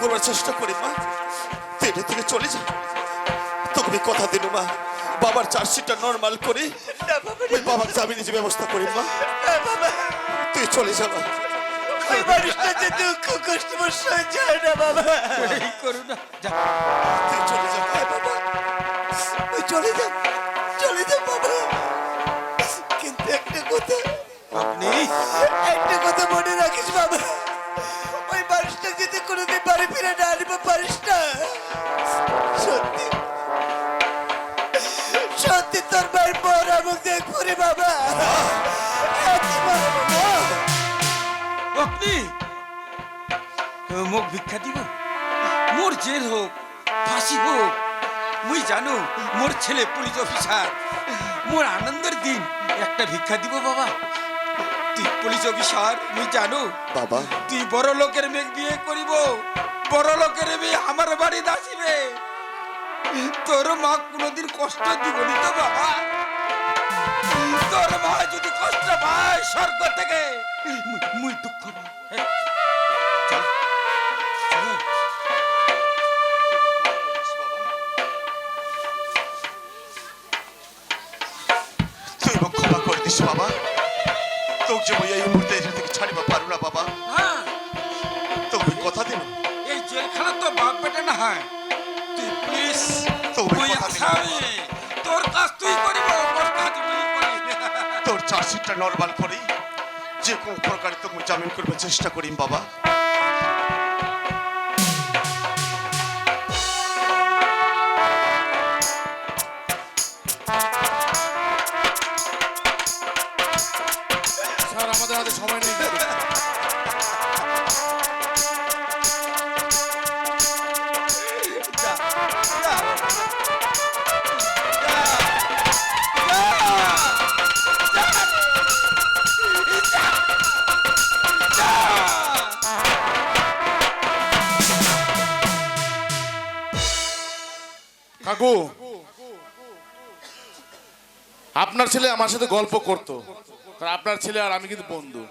করবার চেষ্টা করি মা। এটা থেকে চলে যা। তোকে কথা দিল মা। বাবার চার্জশিটটা নর্মাল করে। ওই বাবার জামিনে যে ব্যবস্থা করি মা। তুই চলে যা মা। ওই দুঃখ কষ্ট সহ্য হয় না বাবা। এই না তুই চলে যা বাবা। ওই চলে যা চলে যা বাবা। কিন্তু একটা কথা আপনি? একটা কথা মনে রাখিস বাবা। যদি কোনোদিন বাড়ি ফিরে না আনব পারিস না। সত্যি। সত্যি তোর ভাইয়ের পর আমি দেখব রে বাবা। মোক ভিক্ষা দিব? মোর জেল হোক, ফাঁসি হোক, মুই জানো মোর ছেলে পুলিশ অফিসার। মোর আনন্দের দিন একটা ভিক্ষা দিব বাবা। তুই পুলিশ অফিসার মুই জানো? বাবা। তুই বড় লোকের মেয়ে বিয়ে করিব। বড় লোকের মেয়ে আমার বাড়ি আসিবে। তোর মা কোনোদিন কষ্ট দিবনি তো বাবা। তোর মা যদি কষ্ট পায় স্বর্গ থেকে মুই- দুঃখ। তুই ক্ষমা করে দিস বাবা। চার্জশিটটা নর্মাল করি যে কোনো প্রকারে তোকে জামিন করবার চেষ্টা করিম বাবা। কাকু। আপনার ছেলে আমার সাথে গল্প করতো। আপনার ছেলে আর আমি কিন্তু বন্ধু।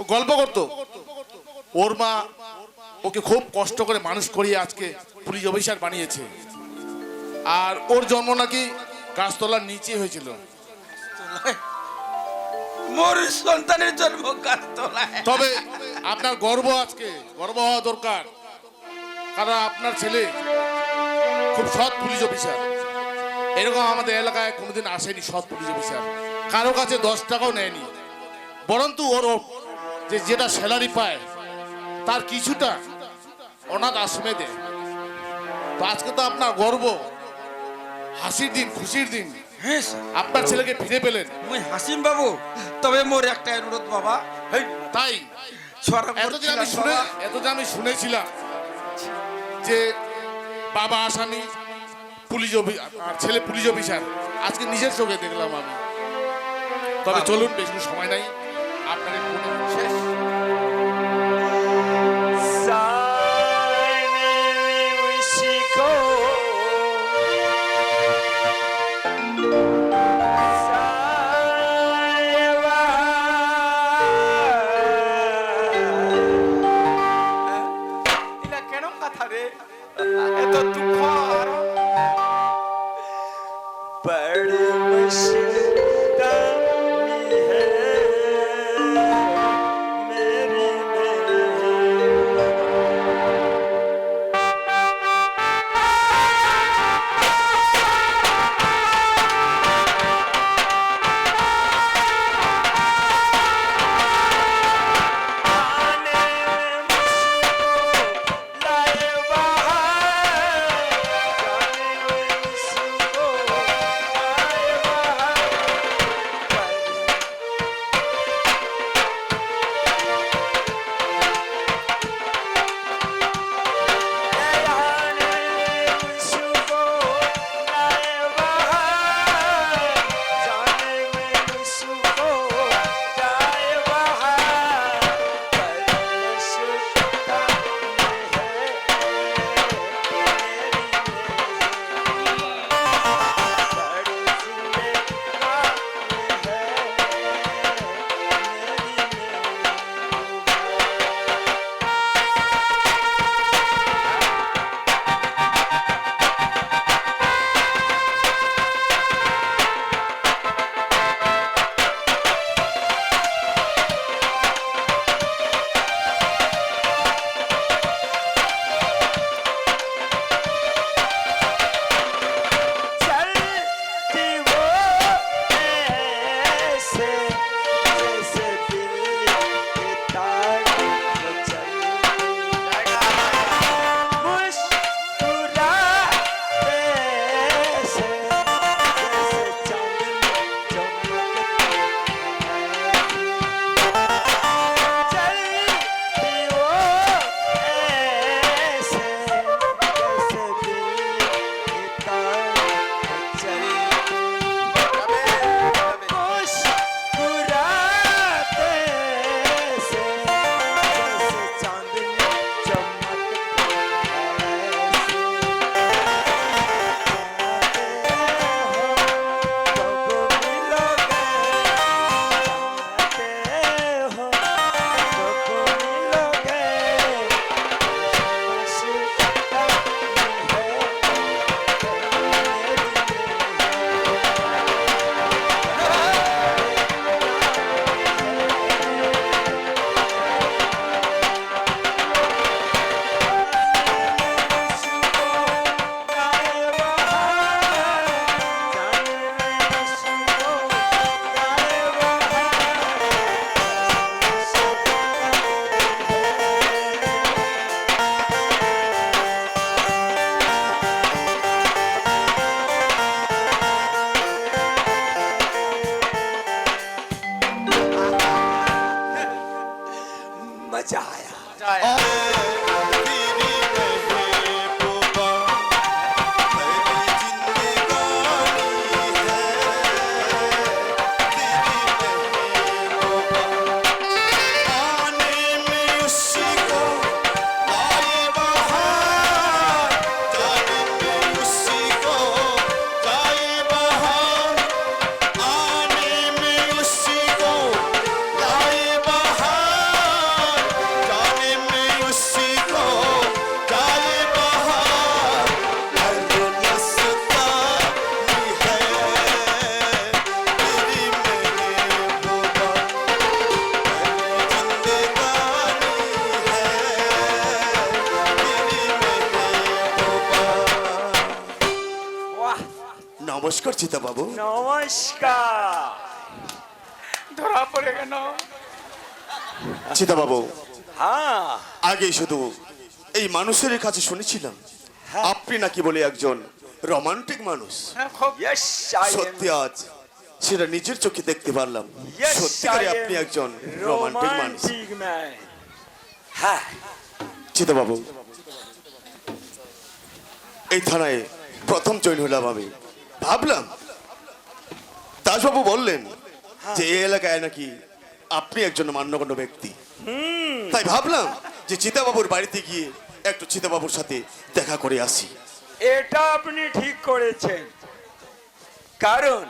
ও গল্প করতো। ওর মা ওকে খুব কষ্ট করে মানুষ করিয়ে আজকে পুলিশ অফিসার বানিয়েছে। আর ওর জন্ম নাকি গাছতলার নিচে হয়েছিল। মোর সন্তানের জন্ম তবে আপনার গর্ব আজকে গর্ব হওয়া দরকার। কারণ আপনার ছেলে খুব সৎ পুলিশ অফিসার। এরকম আমাদের এলাকায় কোনোদিন আসেনি সৎ পুলিশ অফিসার। কারও কাছে দশ টাকাও নেয়নি। বরন্তু ওর যে যেটা স্যালারি পায় তার কিছুটা অনাথ আশ্রমে দেয়। তো আজকে তো আপনার গর্ব। হাসির দিন খুশির দিন। হ্যাঁ আপনার ছেলেকে ফিরে পেলেন। মুই হাসিম বাবু তবে মোর একটা অনুরোধ বাবা। তাই? এতদিন আমি শুনে। এতদিন আমি শুনেছিলাম যে বাবা আসামি পুলিশ আর ছেলে পুলিশ অফিসার। আজকে নিজের চোখে দেখলাম আমি। তবে চলুন বেশি সময় নাই। আপনার শেষ। নমস্কার। ধরা পড়ে কেন? চিতা বাবু হ্যাঁ। আগে শুধু এই মানুষের কাছে শুনেছিলাম। আপনি নাকি বলে একজন রোমান্টিক মানুষ। হ্যাঁ, খুব সত্যি আজ সেটা নিজের চোখে দেখতে পারলাম। সত্যিকারে আপনি একজন রোমান্টিক মানুষ। হ্যাঁ। চিতা বাবু এই থানায় প্রথম জয়েন হলাম আমি। ভাবলাম দাসবাবু বললেন যে এই এলাকায় নাকি আপনি একজন মান্যগণ্য ব্যক্তি। তাই ভাবলাম যে চিতাবাবুর বাড়িতে গিয়ে একটু চিতাবাবুর সাথে দেখা করে আসি। এটা আপনি ঠিক করেছেন। কারণ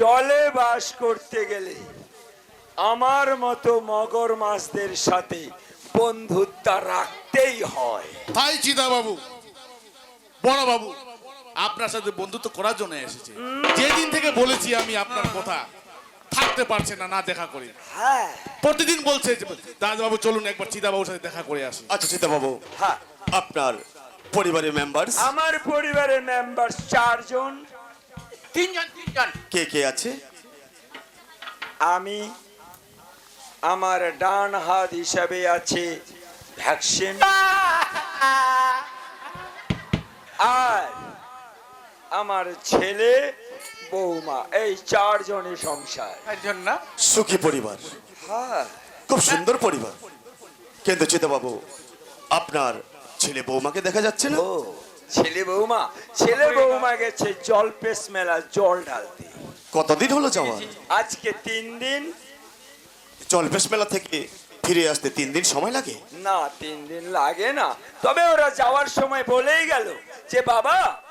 জলে বাস করতে গেলে আমার মতো মগর মাছদের সাথে বন্ধুত্ব রাখতেই হয়। তাই চিতাবাবু বড় বাবু আপনার সাথে বন্ধুত্ব করার জন্য এসেছে। যেদিন থেকে বলেছি আমি আপনার কথা থাকতে পারছে না না দেখা করে। হ্যাঁ। প্রতিদিন বলছে যে, দাদাবাবু চলুন একবার চিতা বাবুর সাথে দেখা করে আসি। আচ্ছা চিতাবাবু হ্যাঁ। আপনার পরিবারের মেম্বার আমার পরিবারের মেম্বার চারজন। তিনজন তিনজন। কে কে আছে? আমি আমার ডান হাত হিসাবে আছে ভ্যাকসিন। আর আমার ছেলে বৌমা এই চারজনের সংসার। একজন না? সুখী পরিবার। হ্যাঁ। খুব সুন্দর পরিবার। কিন্তু চিতাবাবু আপনার ছেলে বৌমাকে দেখা যাচ্ছে না? ও ছেলে বৌমা ছেলে বৌমা গেছে জল জলপেশ মেলা জল ঢালতে। কতদিন হলো যাওয়া আজকে তিন দিন। জলপেশ মেলা থেকে ফিরে আসতে তিন দিন সময় লাগে? না তিন দিন লাগে না। তবে ওরা যাওয়ার সময় বলেই গেল যে বাবা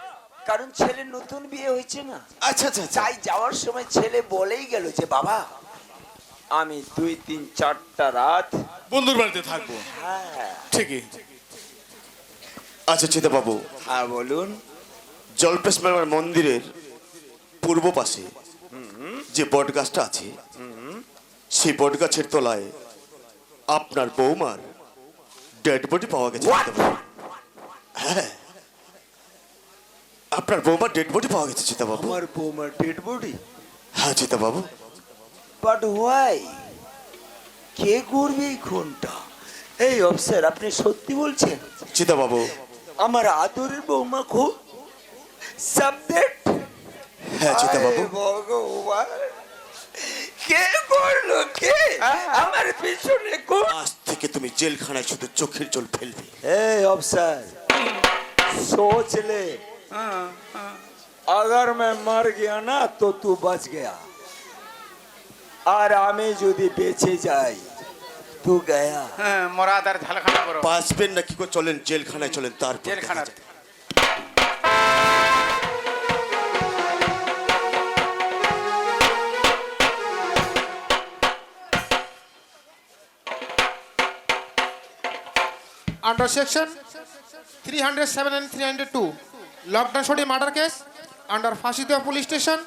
কারণ ছেলে নতুন বিয়ে হয়েছে না। আচ্ছা আচ্ছা আচ্ছা। তাই যাওয়ার সময় ছেলে বলেই গেল যে বাবা আমি দুই তিন চারটা রাত বন্ধুর বাড়িতে থাকব। হ্যাঁ। ঠিকই। আচ্ছা চিতা বাবু হ্যাঁ বলুন। জলপেশ মেলার মন্দিরের পূর্ব পাশে যে বট গাছটা আছে সেই বট গাছের তলায় আপনার বৌমার ডেড বডি পাওয়া গেছে। হ্যাঁ। আপনার বৌমার ডেড বডি পাওয়া গেছে চিতাবাবু। আমার বৌমার ডেড বডি হ্যাঁ চিতা বাবু বাট হোয়াই কে করবে এই খুনটা? এই অফিসার আপনি সত্যি বলছেন? চিতা বাবু আমার আদরের বৌমা খুব সাবজেক্ট হ্যাঁ চিতাবাবু। ভগবান কে করল কে? আমার পিছনে আজ থেকে তুমি জেলখানায় শুধু চোখের জল ফেলবে। এই অফিসার সোচলে अगर मैं मर गया ना तो तू बच गया আর আমি যদি বেঁচে যাই তু গয়া হ্যাঁ মরাদার ঝালখানা করো বাঁচবেন না কি করে চলেন জেলখানায় চলেন তারপর দেখা জেলখানার যাবে। under section 307 and 302 lockdown shoti murder case under Fashidua police station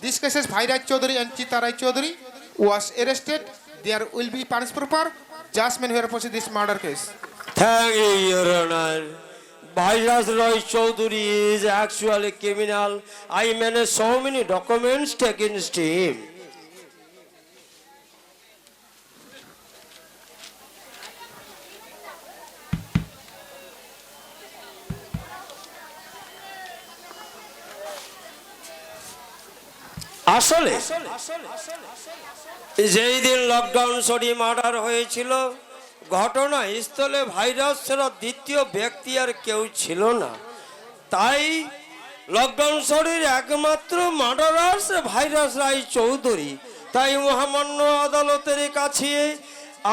this case is Bhairaj Chaudhary and Chita Rai Chaudhary was arrested there will be punishment proper judgment here for this murder case Thank you, Your Honor. Bhairaj Roy Chaudhary is actually criminal. I manage so many documents against আসলে যেই দিন lockdown sorry murder হয়েছিল, ঘটনা স্থলে virus ছাড়া দ্বিতীয় ব্যক্তি আর কেউ ছিল না। তাই লকডাউন শরীর একমাত্র মার্ডারাস ভাইরাস রায় চৌধুরী। তাই মহামান্য আদালতের কাছে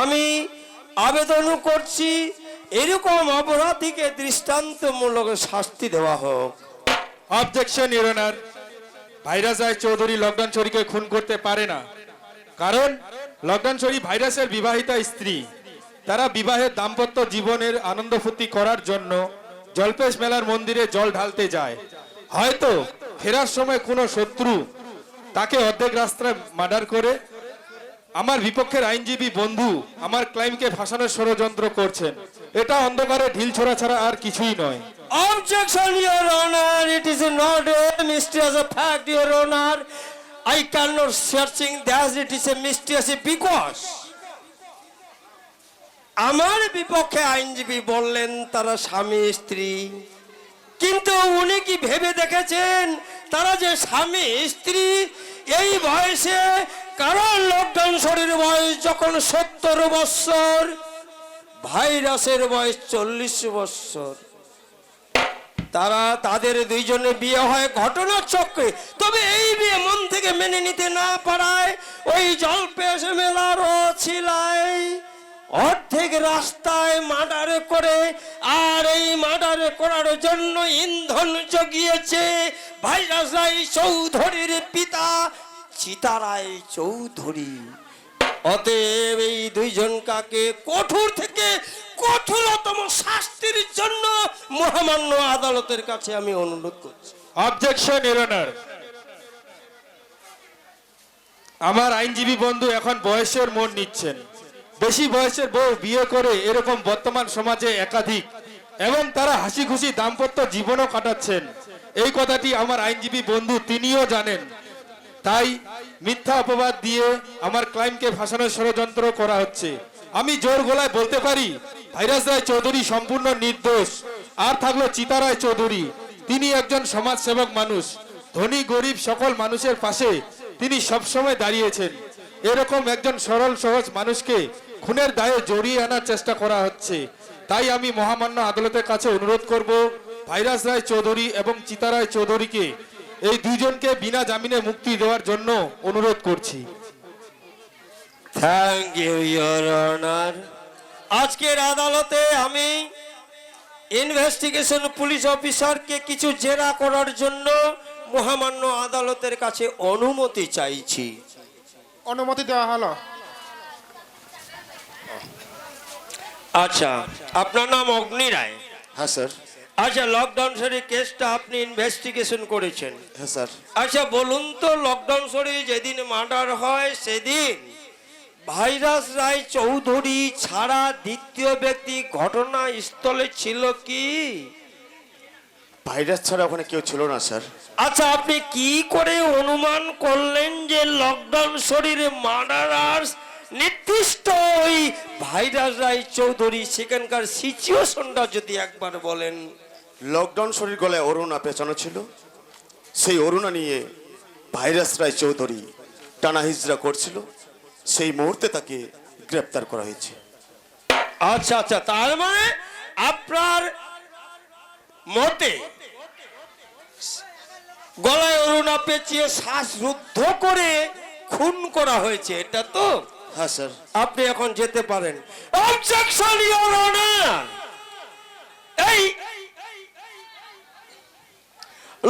আমি আবেদন করছি, এরকম অপরাধীকে দৃষ্টান্তমূলক শাস্তি দেওয়া হোক। Objection your honour virus Roy Chowdhury lockdown চোরীকে খুন করতে পারে না। কারণ লকডাউন চোরী ভাইরাসের বিবাহিতা স্ত্রী। তারা বিবাহের দাম্পত্য জীবনের আনন্দ ফুর্তি করার জন্য জলপেশ মেলার মন্দিরে জল ঢালতে যায়। হয়তো ফেরার সময় কোনো শত্রু তাকে অর্ধেক রাস্তায় মার্ডার করে, আমার বিপক্ষের আইনজীবী বন্ধু আমার ক্লাইমকে ফাঁসানোর ষড়যন্ত্র করছেন। এটা অন্ধকারে ঢিল ছোড়া ছাড়া আর কিছুই নয়। Objection, Your Honor. It is not a mysterious fact, Your Honor. I cannot searching that it is a mysterious because আমার বিপক্ষে আইনজীবী বললেন তারা স্বামী স্ত্রী কিন্তু উনি কি ভেবে দেখেছেন তারা যে স্বামী স্ত্রী এই বয়সে কারণ লকডাউন শরীর বয়স যখন সত্তর বৎসর ভাইরাসের বয়স চল্লিশ বৎসর তারা তাদের দুইজনে বিয়ে হয় ঘটনার চক্রে। তবে এই বিয়ে মন থেকে মেনে নিতে না পারায় ওই জলপেশ মেলার ছিলায় অর্ধেক রাস্তায় মার্ডার করে আর এই মার্ডার করার জন্য ইন্ধন জগিয়েছে ভাইরাস রায় চৌধুরীর পিতা চিতারায় চৌধুরী। অতএব এই দুইজন কাকে কঠোর থেকে কঠোরতম শাস্তির জন্য মহামান্য আদালতের কাছে আমি অনুরোধ করছি। অবজেকশন আমার আইনজীবী বন্ধু এখন বয়সের মোড় নিচ্ছেন। বেশি বয়সের বউ বিয়ে করে এরকম বর্তমান সমাজে একাধিক এবং তারা হাসি খুশি দাম্পত্য জীবনও কাটাচ্ছেন। এই কথাটি আমার আইনজীবী বন্ধু তিনিও জানেন। তাই মিথ্যা অপবাদ দিয়ে আমার ক্লাইমকে ফাঁসানোর ষড়যন্ত্র করা হচ্ছে। আমি জোর গলায় বলতে পারি ভাইরাস রায় চৌধুরী সম্পূর্ণ নির্দোষ। আর থাকল চিতারায় চৌধুরী। তিনি একজন সমাজসেবক মানুষ। ধনী, গরিব সকল মানুষের পাশে তিনি সবসময় দাঁড়িয়েছেন। এরকম একজন সরল, সহজ মানুষকে খুনের দায়ে জড়িয়ে আনার চেষ্টা করা হচ্ছে। তাই আমি মহামান্য আদালতের কাছে অনুরোধ করব, ভাইরাস রায় চৌধুরী এবং চিতারায় চৌধুরীকে এই দুইজনকে বিনা জামিনে মুক্তি দেওয়ার জন্য অনুরোধ করছি। থ্যাংক ইউ ইয়োর অনার আজকের আদালতে আমি ইনভেস্টিগেশন পুলিশ অফিসারকে কিছু জেরা করার জন্য মহামান্য আদালতের কাছে অনুমতি চাইছি। অনুমতি দেওয়া হলো? আচ্ছা আপনার নাম অগ্নি রায়? হ্যাঁ স্যার। আচ্ছা লকডাউন সরি কেসটা আপনি ইনভেস্টিগেশন করেছেন। হ্যাঁ স্যার। আচ্ছা বলুন তো লকডাউন সরি যেদিন মার্ডার হয় সেদিন? ভাইরাস রায় চৌধুরী ছাড়া দ্বিতীয় ব্যক্তি ঘটনাস্থলে ছিল কি? ভাইরাস ছাড়া ওখানে কেউ ছিল না স্যার। আচ্ছা আপনি কি করে অনুমান করলেন যে লকডাউন শরীরে মার্ডারার্স নির্দিষ্ট ওই ভাইরাস রায় চৌধুরী সেখানকার সিচুয়েশনটা যদি একবার বলেন? লকডাউন শরীর গলায় অরুণা পেঁচানো ছিল। সেই অরুণা নিয়ে ভাইরাস রায় চৌধুরী টানা হিজরা করছিল। সেই মুহূর্তে তাকে গ্রেপ্তার করা হয়েছে। আচ্ছা আচ্ছা তার মানে আপনার মতে গলায় অরুণা পেঁচিয়ে শ্বাস রুদ্ধ করে খুন করা হয়েছে এটা তো? হ্যাঁ স্যার। আপনি এখন যেতে পারেন। অবজেকশন ইওর অনার এই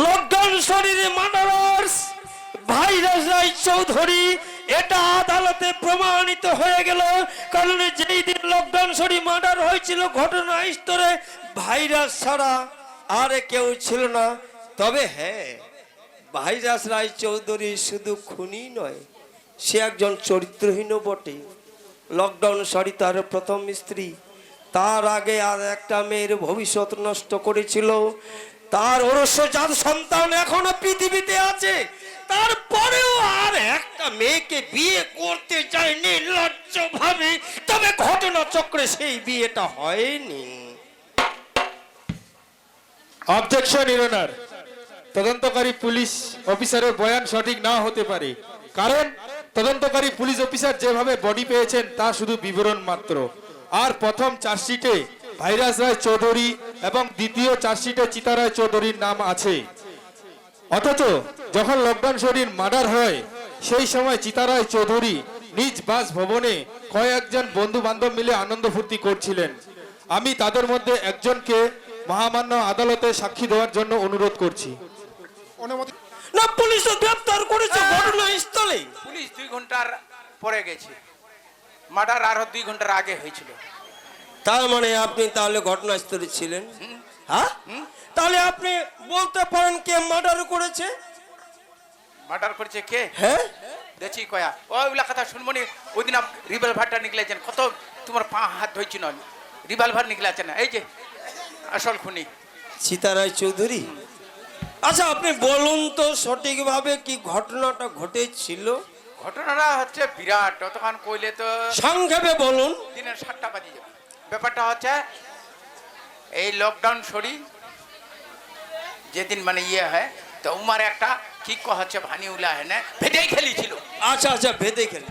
লকডাউন শরীরে মার্ডারার্স ভাইরাস রায় চৌধুরী এটা আদালতে প্রমাণিত হয়ে গেল, কারণ যেই দিন লকডাউন সরি মার্ডার হয়েছিল, ঘটনা স্তরে ভাইরাস ছাড়া আর কেউ ছিল না। তবে হ্যাঁ ভাইরাস রায় চৌধুরী শুধু খুনি নয়, সে একজন চরিত্রহীনও বটে। লকডাউন সরি তার প্রথম স্ত্রী, তার আগে আর একটা মেয়ের ভবিষ্যৎ নষ্ট করেছিল। তার অরস্যজাত সন্তান এখনও পৃথিবীতে আছে। তারপরেও আর একটা মেয়েকে বিয়ে করতে চায় নির্লজ্জ ভাবে তবে ঘটনা চক্রে সেই বিয়েটা হয়নি। অবজেকশন ইরনার তদন্তকারী পুলিশ অফিসারের বয়ান সঠিক না হতে পারে। কারণ তদন্তকারী পুলিশ অফিসার যেভাবে বডি পেয়েছেন, তা শুধু বিবরণ মাত্র। আর প্রথম চার্জশিটে ভাইরাস রায় চৌধুরী এবং দ্বিতীয় চার্জশিটে চিতারায় চৌধুরীর নাম আছে। অথচ যখন লকডাউন শরীর মার্ডার হয় সেই সময় চিতারায় চৌধুরী নিজ বাস ভবনে কয়েকজন বন্ধু বান্ধব মিলে আনন্দ ফুর্তি করছিলেন। আমি তাদের মধ্যে একজনকে মহামান্য আদালতে সাক্ষী দেওয়ার জন্য অনুরোধ করছি। অনুমতি না পুলিশ তো করেছে ঘটনাস্থলে। পুলিশ দুই ঘণ্টার পরে গেছে। মার্ডার আরও দুই ঘণ্টার আগে হয়েছিল। তার মানে আপনি তাহলে ঘটনাস্থলে ছিলেন? হ্যাঁ? তাহলে আপনি বলতে পারেন কে মার্ডার করেছে? মার্ডার করেছে কে? হ্যাঁ? দেখছি কয়া। ওইগুলা কথা শুনব নি। ওই দিন রিভলভারটা নিকলেছেন কত তোমার পা হাত ধরছি না রিভলভার নিকলেছে না এই যে আসল খুনি। সীতারায় চৌধুরী? আচ্ছা আপনি বলুন তো সঠিকভাবে কি ঘটনাটা ঘটেছিল? ঘটনাটা হচ্ছে বিরাট। ততক্ষণ কইলে তো সংক্ষেপে বলুন। দিনের সাতটা বাজে যাবে। ব্যাপারটা হচ্ছে, এই লকডাউন সরি যেদিন মানে ইয়ে হয়, তো উমার একটা কি হচ্ছে ভানি উলা হ্যাঁ ভেদেই খেলিছিল। আচ্ছা আচ্ছা ভেদেই খেলে